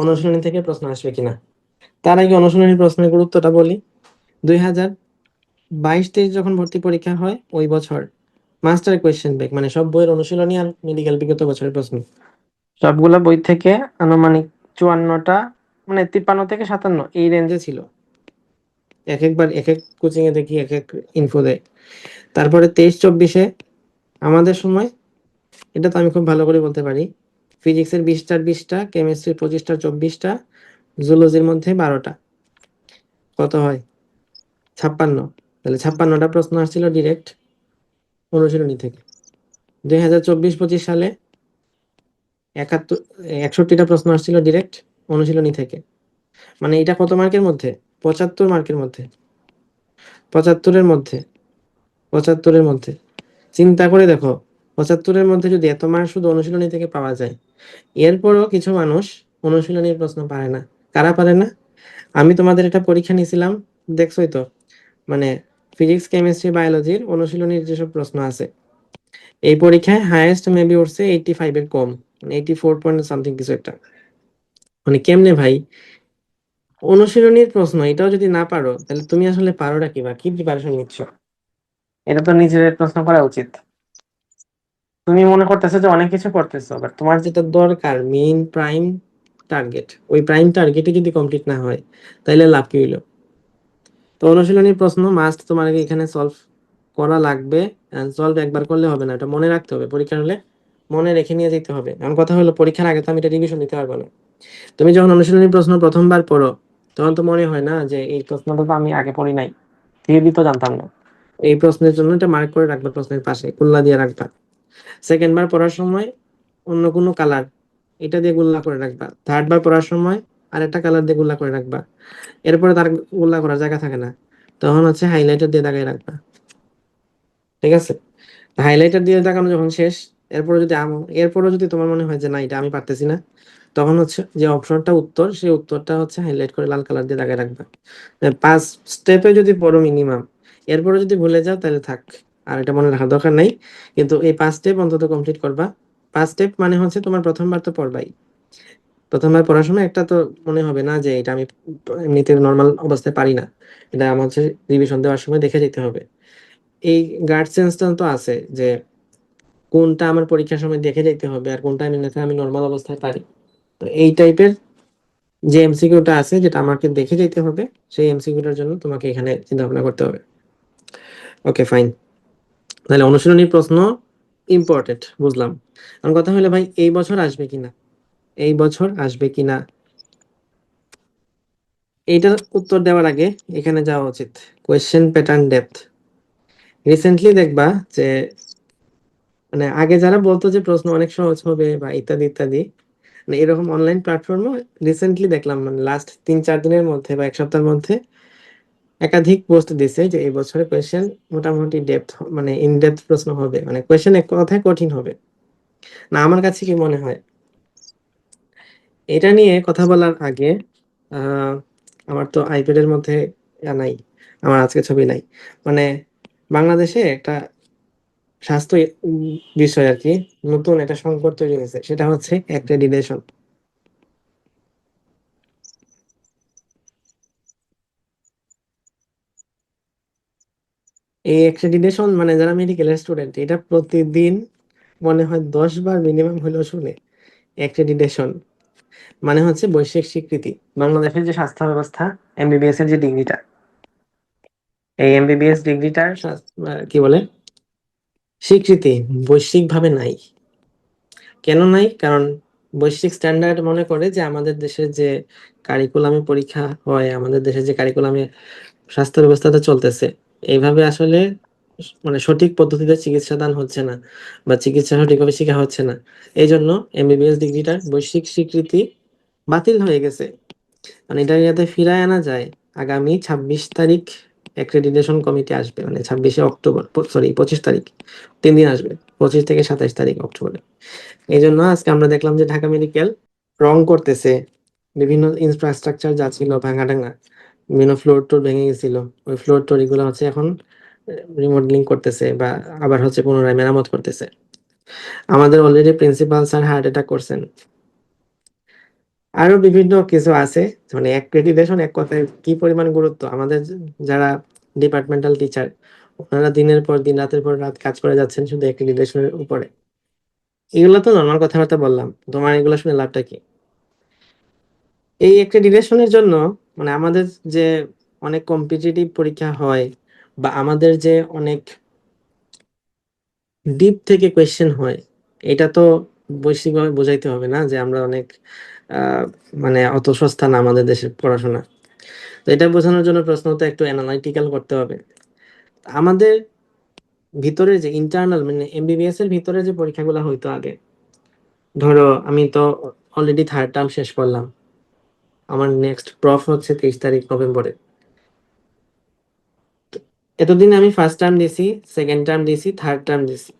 অনুশীলনী থেকে প্রশ্ন আসবে কিনা? তার আগে অনুশীলনী প্রশ্নের গুরুত্বটা বলি। দুই হাজার বাইশ তেইশ যখন ভর্তি পরীক্ষা হয়, ওই বছর মাস্টার কোয়েশ্চেন ব্যাক মানে সব বইয়ের অনুশীলনী আর মেডিকেল বিগত বছরের প্রশ্ন। সবগুলা বই থেকে আনুমানিক চুয়ান্নটা মানে তিপ্পান্ন থেকে সাতান্ন, এই রেঞ্জে ছিল। এক একবার, এক এক কোচিং এ দেখি, এক এক ইনফো দেয়। তারপরে তেইশ চব্বিশে আমাদের সময়, এটা তো আমি খুব ভালো করে বলতে পারি ফিজিক্সের বিশটার বিশটা, কেমিস্ট্রির পঁচিশটা, চব্বিশটা, জুলজির মধ্যে বারোটা। কত হয়? ছাপ্পান্ন। তাহলে ছাপ্পান্নটা প্রশ্ন আসছিল ডিরেক্ট অনুশীলনী থেকে। দুই হাজার চব্বিশ পঁচিশ সালে একাত্তর, একষট্টিটা প্রশ্ন আসছিল ডিরেক্ট অনুশীলনী থেকে। মানে এটা কত মার্কের মধ্যে? পঁচাত্তর মার্কের মধ্যে। পঁচাত্তরের মধ্যে। পঁচাত্তরের মধ্যে। চিন্তা করে দেখো পঁচাত্তরের মধ্যে যদি এত মার্ক শুধু অনুশীলনী থেকে পাওয়া যায়, এরপরও কিছু মানুষ অনুশীলনীর প্রশ্ন পারে না। কারা পারে না? আমি তোমাদের এটা পরীক্ষা নিয়েছিলাম, দেখছোই তো মানে ফিজিক্স কেমিস্ট্রি বায়োলজির অনুশীলনীর যেসব প্রশ্ন আছে। এই পরীক্ষায় হাইয়েস্ট মেবি উঠছে এইটি ফাইভের কম এইটি ফোর পয়েন্ট সামথিং কিছু একটা। মানে কেমনে ভাই? অনুশীলনীর প্রশ্ন, এটাও যদি না পারো, তাহলে তুমি আসলে পারোটা কি বা? কি প্রিপারেশন নিচ্ছ? এটা তো নিজের প্রশ্ন করা উচিত। তুমি মনে করতেছো যে অনেক কিছু করতেছো বাট তোমার যেটা দরকার মেইন প্রাইম টার্গেট ওই প্রাইম টার্গেটে যদি কমপ্লিট না হয় তাহলে লাভ কি হইল? তো অনুশীলনীর প্রশ্ন মাস্ট তোমার এখানে সলভ করা লাগবে সলভ একবার করলে হবে না, এটা মনে রাখতে হবে পরীক্ষার হলে মনে রেখে নিয়ে যেতে হবে। এমন কথা হলো, পরীক্ষার আগে তো আমি এটা রিভিশন দিতে পারব না। তুমি যখন অনুশীলনী প্রশ্ন প্রথমবার পড়ো, তখন তো মনে হয় না যে এই প্রশ্নটা তো আমি আগে পড়ি নাই তো জানতাম না। এই প্রশ্নের জন্য এটা মার্ক করে রাখবা প্রশ্নের পাশে, কুল্লা দিয়ে রাখবা। সেকেন্ড বার পড়ার সময় অন্য কোনো কালার এটা দিয়ে গুল্লা করে রাখবা। থার্ড বার পড়ার সময় আরেকটা কালার দিয়ে গুল্লা করে রাখবা। এরপরে তার গুল্লা করার জায়গা থাকে না। তখন হচ্ছে হাইলাইটার দিয়ে দাগাই রাখবা। ঠিক আছে? হাইলাইটার দিয়ে দাগানো যখন শেষ, এরপরে যদি এরপরে যদি তোমার মনে হয় যে না, এটা আমি পারতেছি না, তখন হচ্ছে যে অপশনটা উত্তর, সেই উত্তরটা হচ্ছে হাইলাইট করে লাল কালার দিয়ে দাগায় রাখবা। পাঁচ স্টেপে যদি পড়ো মিনিমাম এরপরে যদি ভুলে যাও তাহলে থাক। আর এটা মনে রাখার দরকার নাই। কিন্তু এই পাঁচ স্টেপ অন্তত কমপ্লিট করবা। পাঁচ স্টেপ মানে হচ্ছে তোমার প্রথমবার তো পড়বাই। প্রথমবার সময় একটা তো মনে হবে না যে এটা আমি এমনিতে নর্মাল অবস্থায় পারি না। এটা আমার হচ্ছে রিভিশন দেওয়ার সময় দেখে যেতে হবে। এই গার্ড সেন্সটা তো আছে যে কোনটা আমার পরীক্ষার সময় দেখে যেতে হবে আর কোনটা আমি আমি নর্মাল অবস্থায় পারি। তো এই টাইপের যে এমসিকিউটা আছে যেটা আমাকে দেখে যেতে হবে, সেই এমসিকিউটার জন্য তোমাকে এখানে চিন্তা ভাবনা করতে হবে। ওকে ফাইন তাহলে অনুশীলনীর প্রশ্ন ইম্পর্টেন্ট বুঝলাম। আমার কথা হলো ভাই, এই বছর আসবে কিনা? এই বছর আসবে কিনা? এইটার উত্তর দেওয়ার আগে এখানে যাওয়া উচিত। কোয়েশ্চেন প্যাটার্ন ডেপথ রিসেন্টলি দেখবা যে মানে আগে যারা বলতো যে প্রশ্ন অনেক সহজ হবে বা ইত্যাদি ইত্যাদি মানে এরকম অনলাইন প্ল্যাটফর্মও রিসেন্টলি দেখলাম মানে লাস্ট তিন, চার দিনের মধ্যে বা এক সপ্তাহের মধ্যে একাধিক পোস্ট দিছে যে এই বছরে কোয়েশ্চেন মোটামুটি ডেপথ মানে ইন ডেপথ প্রশ্ন হবে। মানে কোয়েশ্চেন এক কথায় কঠিন হবে। না, আমার কাছে কি মনে হয়? এটা নিয়ে কথা বলার আগে আমার তো আইপ্যাডের মধ্যে নাই, আমার আজকে ছবি নাই। মানে বাংলাদেশে একটা স্বাস্থ্য বিষয় আর কি, নতুন একটা সংকট তৈরি হয়েছে, সেটা হচ্ছে অ্যাক্রেডিটেশন এই অ্যাক্রেডিটেশন মানে যারা মেডিকেল স্টুডেন্ট এটা প্রতিদিন মনে হয় দশ বার মিনিমাম হলেও শুনে অ্যাক্রেডিটেশন মানে হচ্ছে বৈশ্বিক স্বীকৃতি। বাংলাদেশের যে স্বাস্থ্য ব্যবস্থা এমবিবিএস এর যে ডিগ্রিটা এই এমবিবিএস ডিগ্রিটার কি বলে? স্বীকৃতি বৈশ্বিকভাবে নাই। কেন নাই? কারণ বৈশ্বিক স্ট্যান্ডার্ড মনে করে যে আমাদের দেশের যে কারিকুলামে পরীক্ষা হয় আমাদের দেশের যে কারিকুলামে স্বাস্থ্য ব্যবস্থাটা চলতেছে এইভাবে আসলে মানে সঠিক পদ্ধতিতে চিকিৎসা দান হচ্ছে না বা চিকিৎসা সঠিকভাবে শেখা হচ্ছে না। এই জন্য এমবিবিএস ডিগ্রিটার বৈশ্বিক স্বীকৃতি বাতিল হয়ে গেছে। মানে এটা যাতে ফিরায় আনা যায়, আগামী ছাব্বিশ তারিখ অ্যাক্রেডিটেশন কমিটি আসবে। মানে ছাব্বিশে অক্টোবর সরি পঁচিশ তারিখ, তিন দিন আসবে, পঁচিশ থেকে সাতাইশ তারিখ অক্টোবরে। এই জন্য আজকে আমরা দেখলাম যে ঢাকা মেডিকেল রং করতেছে, বিভিন্ন ইনফ্রাস্ট্রাকচার যা ছিল ভাঙা বিভিন্ন ফ্লোর টোর ভেঙে গেছিল। ওই ফ্লোর টোর এগুলো হচ্ছে এখন রিমডেলিং করতেছে বা আবার হচ্ছে পুনরায় মেরামত করতেছে। আমাদের already principal sir heart attack করছেন। আরও বিভিন্ন কিছু আছে মানে অ্যাক্রেডিটেশন এক কথায় কি পরিমাণ গুরুত্ব? আমাদের যারা ডিপার্টমেন্টাল টিচার ওনারা দিনের পর দিন, রাতের পর রাত কাজ করে যাচ্ছেন শুধু অ্যাক্রেডিটেশনের উপরে। এগুলো তো নর্মাল কথাবার্তা বললাম। তোমার এগুলো শুনে লাভটা কি? এই অ্যাক্রেডিটেশনের জন্য মানে আমাদের যে অনেক কম্পিটিটিভ পরীক্ষা হয় বা আমাদের যে অনেক ডিপ থেকে কোয়েশ্চেন হয়, এটা তো বৈশ্বিকভাবে বোঝাইতে হবে না যে আমরা অনেক মানে অত সস্তা না আমাদের দেশের পড়াশোনা। তো এটা বোঝানোর জন্য প্রশ্ন তো একটু অ্যানালাইটিক্যাল করতে হবে। আমাদের ভিতরে যে ইন্টারনাল মানে এমবিবিএস এর ভিতরে যে পরীক্ষাগুলো হইতো আগে, ধরো আমি তো অলরেডি থার্ড টার্ম শেষ করলাম। আমার নেক্সট প্রফ হচ্ছে তেইশ তারিখ নভেম্বরে। এতদিন আমি ফার্স্ট টার্ম দিছি সেকেন্ড টার্ম দিছি থার্ড টার্ম দিছি।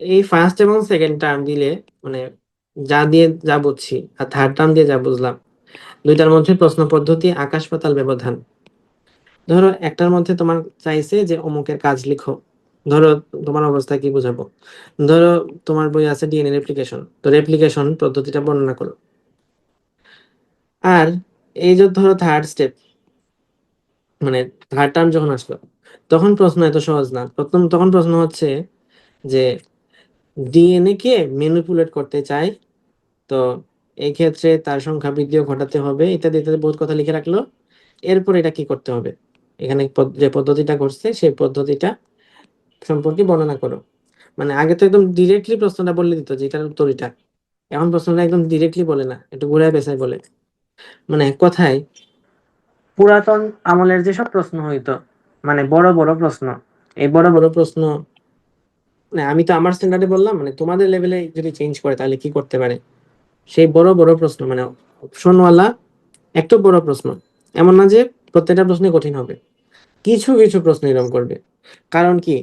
এই ফার্স্ট এবং সেকেন্ড টার্ম দিলে মানে যা দিয়ে যা বুঝছি আর থার্ড টার্ম দিয়ে যা বুঝলাম, দুইটার মধ্যে প্রশ্ন পদ্ধতি, আকাশ পাতাল ব্যবধান। ধরো একটার মধ্যে তোমার চাইছে যে অমুকের কাজ লিখো। ধরো তোমার অবস্থা কি বোঝাবো? ধরো তোমার বই আছে ডিএনএ রেপ্লিকেশন তো রেপ্লিকেশন পদ্ধতিটা বর্ণনা করো। আর এই যে ধরো থার্ড স্টেপ মানে থার্ড টার্ম যখন আসলো, তখন প্রশ্ন এত সহজ না। প্রথম, তখন প্রশ্ন হচ্ছে যে ডিএনএ কে ম্যানিপুলেট করতে চাই তো এই ক্ষেত্রে তার সংখ্যা বৃদ্ধিও ঘটাতে হবে, ইত্যাদি ইত্যাদি বহুত কথা লিখে রাখল। এরপর এটা কি করতে হবে? এখানে যে পদ্ধতিটা করছে, সেই পদ্ধতিটা সম্পর্কে বর্ণনা করো। মানে আগে তো একদম ডিরেক্টলি প্রশ্নটা বলে দিত যে এটার উত্তর এটা। এখন প্রশ্নটা একদম ডিরেক্টলি বলে না, একটু ঘুরায় পেছায় বলে। মানে কথায়। পুরাতন আমলের যেসব প্রশ্ন হইতো মানে বড় বড় প্রশ্ন এই বড় বড় প্রশ্ন মানে আমি তো আমার স্ট্যান্ডার্ডে বললাম মানে তোমাদের লেভেলে যদি চেঞ্জ করে তাহলে কি করতে পারে? সেই বড় বড় প্রশ্ন মানে অপশনওয়ালা একটু বড় প্রশ্ন। এমন না যে প্রত্যেকটা প্রশ্নে কঠিন হবে। কিছু কিছু প্রশ্ন এরকম করবে। কারণ কি?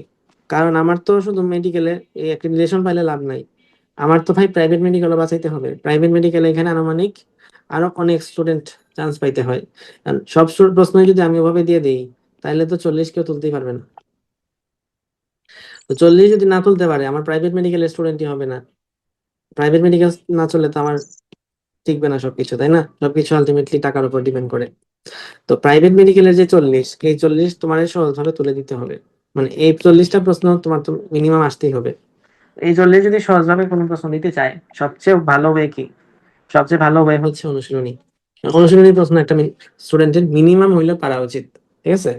কারণ আমার তো শুধু মেডিকেলে এই একটা রিলেশন পাইলে লাভ নাই। আমার তো ভাই প্রাইভেট মেডিকেলও বাঁচাইতে হবে। প্রাইভেট মেডিকেলে এখানে আনুমানিক আরও অনেক স্টুডেন্ট চান্স পাইতে হয়। সব প্রশ্নই যদি আমি ওভাবে দিয়ে দিই তাহলে তো চল্লিশ কেউ তুলতেই পারবে না। চল্লিশ যদি না তুলতে পারে, আমার প্রাইভেট মেডিকেলের স্টুডেন্টই হবে না। প্রাইভেট মেডিকেল না চললে তো আমার টিকবে না সবকিছু, তাই না? সবকিছু আলটিমেটলি টাকার উপর ডিপেন্ড করে। তো প্রাইভেট মেডিকেলের যে চল্লিশ, এই চল্লিশ তোমার সহজভাবে তুলে দিতে হবে। মানে এই চল্লিশটা প্রশ্ন তোমার তো মিনিমাম আসতেই হবে। এই চল্লিশ যদি সহজভাবে কোনো প্রশ্ন দিতে চায়, সবচেয়ে ভালো ওয়ে কি? সবচেয়ে ভালো উপায় হচ্ছে অনুশীলনী। অনুশীলনী প্রশ্ন একটা স্টুডেন্টের মিনিমাম হইলে পারা উচিত ঠিক আছে?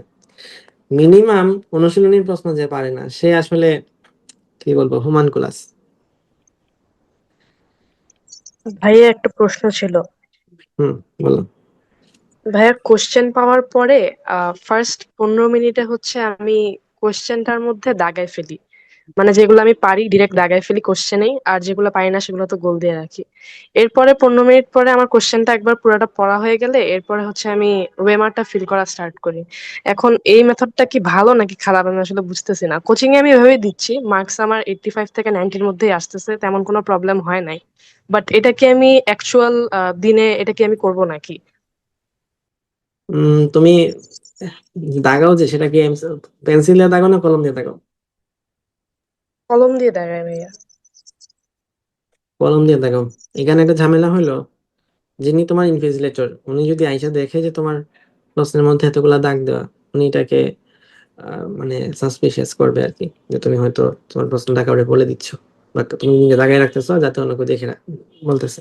মিনিমাম অনুশীলনীর প্রশ্ন যে পারে না সে আসলে কি বলব হুমান কুলাস ভাইয়া একটা প্রশ্ন ছিল। হুম বলো। ভাইয়া কোশ্চেন পাওয়ার পরে ফার্স্ট পনেরো মিনিটে হচ্ছে আমি কোশ্চেনটার মধ্যে দাগাই ফেলি। মানে যেগুলো আমি পারি ডিরেক্ট দাগাই ফেলি কোশ্চেনেই আর যেগুলো পারি না সেগুলো তো গোল দিয়ে রাখি। এরপরে পনেরো মিনিট পরে আমার কোশ্চেনটা একবার পুরোটা পড়া হয়ে গেলে, এরপরে হচ্ছে আমি ওয়েমারটা ফিল করা স্টার্ট করি। এখন এই মেথডটা কি ভালো নাকি খারাপ আমি আসলে বুঝতেছি না। কোচিং এ আমি এভাবেই দিচ্ছি মার্কস আমার এইটটি ফাইভ থেকে নাইনটির মধ্যেই আসতেছে, তেমন কোনো প্রবলেম হয় নাই। বাট এটা কি আমি অ্যাকচুয়াল দিনে এটা কি আমি করব নাকি? তুমি দাগাও যে, সেটা কি পেন্সিল দিয়ে দাগাও না কলম দিয়ে দাগাও? কলম দিয়ে দাঁড়ায় ভাইয়া। কলম দিয়ে দাগাও এখানে একটা ঝামেলা হলো যিনি তোমার ইনভিজিলেটর উনি যদি আইসা দেখে যে তোমার প্রশ্নের মধ্যে এতগুলা দাগ দেওয়া, উনি এটাকে মানে সাসপিশিয়াস করবে আর কি যে তুমি হয়তো তোমার প্রশ্নটা কাউকে বলে দিচ্ছ, বা তুমি নিজে দাগায় রাখতেছো, যাতে অন্য কেউ দেখে বলতেছে।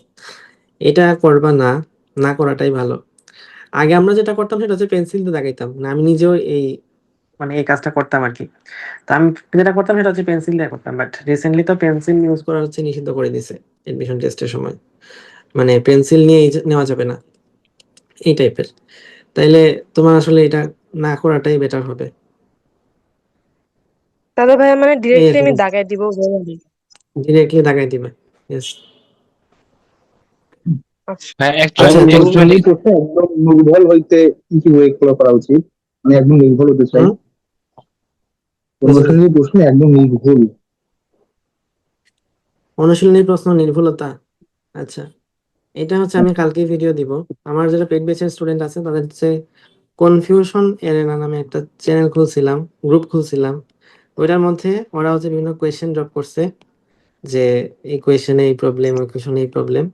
এটা করবা না না করাটাই ভালো। আগে আমরা যেটা করতাম সেটা হচ্ছে পেন্সিল দিয়ে দাগাইতাম না আমি নিজেও এই মানে এই কাজটা করতাম আর কি তো আমি যেটা করতাম সেটা হচ্ছে পেন্সিল দিয়ে করতাম বাট রিসেন্টলি তো পেন্সিল ইউজ করা হচ্ছে নিষিদ্ধ করে দিছে এডমিশন টেস্টের সময়। মানে পেন্সিল নিয়ে নেওয়া যাবে না এই টাইপের তাইলে তোমার আসলে এটা না করাটাই বেটার হবে। তাহলে ভাইয়া মানে ডিরেক্টলি আমি। দাগাই দিব? ডিরেক্টলি দাগাই দিবে ইয়েস আচ্ছা। হ্যাঁ আচ্ছা, প্রশ্নে একদম নির্ভুল হইতে কি কি ওয়ে ফলো করা উচিত। আমি একদম নির্ভুল হতে চাই? অনুশীলনী প্রশ্নে একদম নির্ভুল। অনুশীলনী প্রশ্ন নির্ভুলতা। আচ্ছা এটা হচ্ছে আমি কালকে ভিডিও দিব। আমার যারা স্টুডেন্ট আছে, তাদের হচ্ছে কনফিউশন এরেনা নামে একটা চ্যানেল খুলছিলাম গ্রুপ খুলছিলাম। ওইটার মধ্যে ওরা হচ্ছে বিভিন্ন কোয়েশ্চেন ড্রপ করছে, যে এই কোয়েশ্চেনে এই প্রবলেম ওই কোয়েশ্চেনে এই প্রবলেম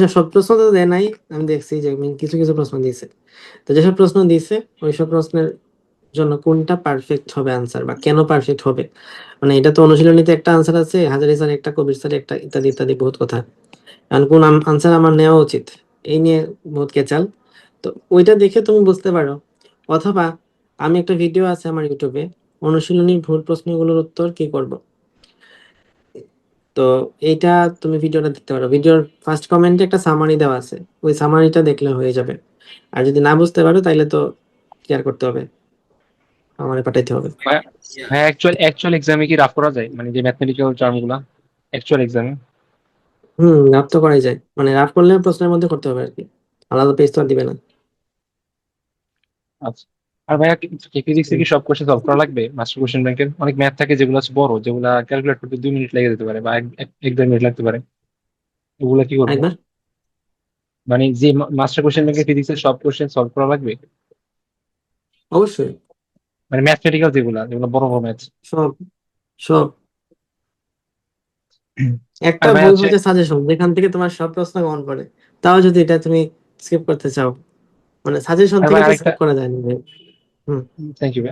যে সব প্রশ্ন তো দেয় নাই, আমি দেখছি যে কিছু কিছু প্রশ্ন দিয়েছে। তো যেসব প্রশ্ন দিয়েছে, ওইসব প্রশ্নের জন্য কোনটা পারফেক্ট হবে আনসার বা কেন পারফেক্ট হবে? মানে এটা তো অনুশীলনীতে একটা আনসার আছে, হাজারি স্যার একটা, কবির স্যার একটা, ইত্যাদি ইত্যাদি, বহুত কথা। এখন কোন আনসার আমার নেওয়া উচিত? এই নিয়ে বহুত কেচাল। তো ওইটা দেখে তুমি বুঝতে পারো। অথবা আমি একটা ভিডিও আছে আমার ইউটিউবে অনুশীলনী ভুল প্রশ্নগুলোর উত্তর কি করব? তো এইটা তুমি ভিডিওটা দেখতে পারো। ভিডিওর ফার্স্ট কমেন্টে একটা সামারি দেওয়া আছে। ওই সামারিটা দেখলে হয়ে যাবে। আর যদি না বুঝতে পারো তাহলে তো কেয়ার করতে হবে। আমারে পাঠাইতে হবে। হ্যাঁ অ্যাকচুয়াল অ্যাকচুয়াল এক্সামে কি রাফ করা যায়? মানে যে ম্যাথমেটিক্যাল টার্মগুলো অ্যাকচুয়াল এক্সামে হুম রাফ তো করাই যায়। মানে রাফ করলে প্রশ্নের মধ্যে করতে হবে আর কি আলাদা পেজ তো আর দিবে না। আচ্ছা। আর ভাইয়া ফিজিক্সে কি সব কোশ্চেন সলভ করা লাগবে? মাস্টার কোশ্চেন ব্যাংকের অনেক ম্যাথ থাকে যেগুলো আছে বড় যেগুলো ক্যালকুলেট করতে দুই মিনিট লেগে যেতে পারে বা এক দেড় মিনিট লাগতে পারে। ওগুলো কি করব? একবার? মানে যে মাস্টার কোশ্চেন ব্যাংকের ফিজিক্সের সব কোশ্চেন সলভ করা লাগবে? অবশ্যই। মানে ম্যাথমেটিক্যাল যেগুলো যেগুলো বড় বড় ম্যাথ সব সব। একটা বই হচ্ছে- সাজেশন যেখান থেকে তোমার সব প্রশ্ন কমন পড়ে তাও যদি এটা তুমি স্কিপ করতে চাও। মানে সাজেশন থেকে স্কিপ করা যায় না হুম। Thank you